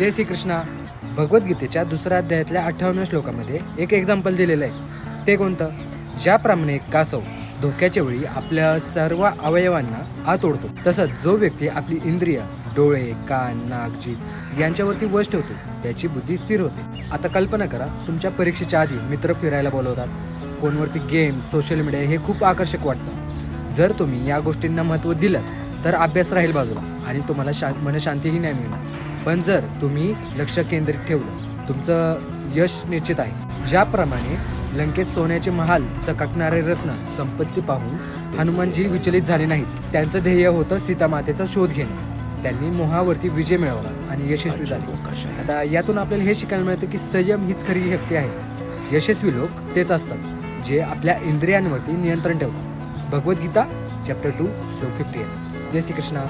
जय श्रीकृष्णा. भगवद्गीतेच्या दुसऱ्या अध्यायातल्या अठ्ठावन्न श्लोकामध्ये एक एक्झाम्पल दिलेलं आहे. ते कोणतं? ज्याप्रमाणे कासव धोक्याच्या वेळी आपल्या सर्व अवयवांना आत ओढतो तसंच जो व्यक्ती आपली इंद्रिय डोळे कान नाक जीभ यांच्यावरती वश ठेवतो त्याची बुद्धी स्थिर होते. आता कल्पना करा तुमच्या परीक्षेच्या आधी मित्र फिरायला बोलवतात. फोनवरती गेम्स सोशल मीडिया हे खूप आकर्षक वाटतं. जर तुम्ही या गोष्टींना महत्त्व दिलं तर अभ्यास राहील बाजूला आणि तुम्हाला शा मनशांतीही नाही मिळणार. पण जर तुम्ही लक्ष केंद्रित ठेवलं तुमचं यश निश्चित आहे. ज्याप्रमाणे लंकेत सोन्याचे महाल चकाकणारे रत्न संपत्ती पाहून हनुमानजी विचलित झाले नाहीत त्यांचं ध्येय होतं सीतामातेचा शोध घेणे. त्यांनी मोहावरती विजय मिळवला आणि यशस्वी झाले. आता यातून आपल्याला हे शिकायला मिळतं की संयम हीच खरी शक्ती आहे. यशस्वी लोक तेच असतात जे आपल्या इंद्रियांवरती नियंत्रण ठेवतात. भगवद्गीता चॅप्टर टू श्लोक फिफ्टी एट जय श्रीकृष्णा.